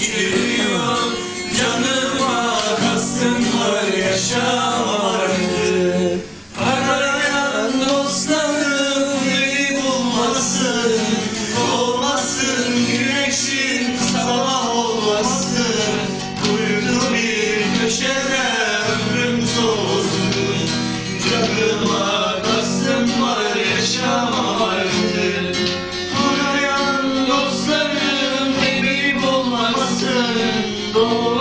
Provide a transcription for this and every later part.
giriyor Canıma kastın var yaşamak turning gold.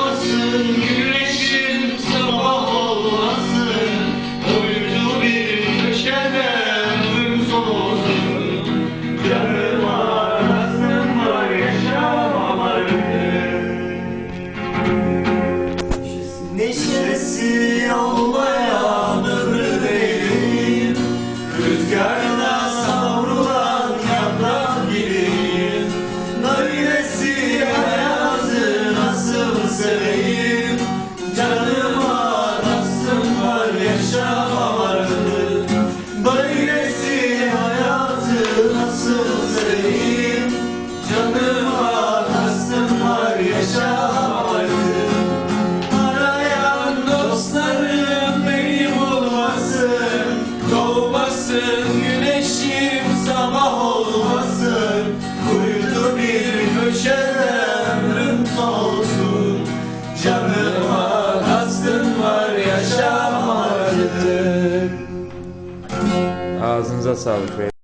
Ağzınıza sağlık beyler.